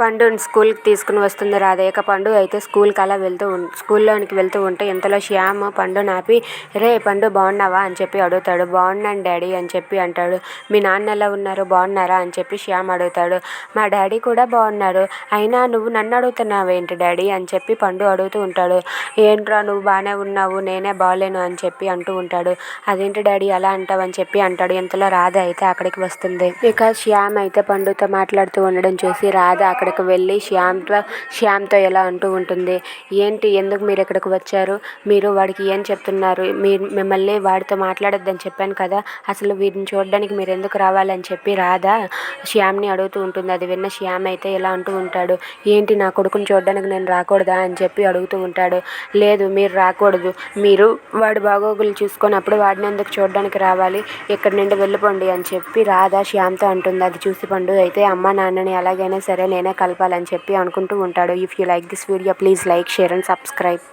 పండుని స్కూల్కి తీసుకుని వస్తుంది రాధ ఇక పండు అయితే స్కూల్కి అలా వెళ్తూ స్కూల్లోనికి వెళ్తూ ఉంటే ఇంతలో శ్యామ్ పండు ఆపి రే పండు బాగున్నావా? అని చెప్పి అడుగుతాడు. బాగున్నాను డాడీ అని చెప్పి అంటాడు. మీ నాన్న ఎలా ఉన్నారు? బాగున్నారా? అని చెప్పి శ్యామ్ అడుగుతాడు. మా డాడీ కూడా బాగున్నారు. అయినా నువ్వు నన్ను అడుగుతున్నావు ఏంటి డాడీ? అని చెప్పి పండు అడుగుతూ ఉంటాడు. ఏంట్రా నువ్వు బాగానే ఉన్నావు? నేనే బాగలేను? అని చెప్పి అంటూ ఉంటాడు. అదేంటి డాడీ అలా అంటావు? అని చెప్పి అంటాడు. ఇంతలో రాధ అయితే అక్కడికి వస్తుంది. ఇక శ్యామ్ అయితే పండుతో మాట్లాడుతూ ఉండడం చూసి రాధ అక్కడికి వెళ్ళి శ్యామ్తో శ్యామ్తో ఎలా అంటూ ఉంటుంది? ఏంటి? ఎందుకు మీరు ఇక్కడికి వచ్చారు? మీరు వాడికి ఏం చెప్తున్నారు? మీరు మిమ్మల్ని వాడితో మాట్లాడొద్దని చెప్పాను కదా. అసలు వీరిని చూడడానికి మీరు ఎందుకు రావాలని చెప్పి రాధా శ్యామ్ని అడుగుతూ ఉంటుంది. అది విన్న శ్యామ్ అయితే ఇలా అంటూ ఉంటాడు? ఏంటి నా కొడుకుని చూడడానికి నేను రాకూడదా అని చెప్పి అడుగుతూ ఉంటాడు. లేదు మీరు రాకూడదు. మీరు వాడి బాగోగులు చూసుకున్నప్పుడు వాడిని ఎందుకు చూడడానికి రావాలి? ఇక్కడ నుండి వెళ్ళిపోండి అని చెప్పి రాధా శ్యామ్తో అంటుంది. అది చూసి పండు అయితే అమ్మ నాన్నని ఎలాగైనా సరే నేనే కలపాలని చెప్పి అనుకుంటూ ఉంటాడు. If you like this video please like share and subscribe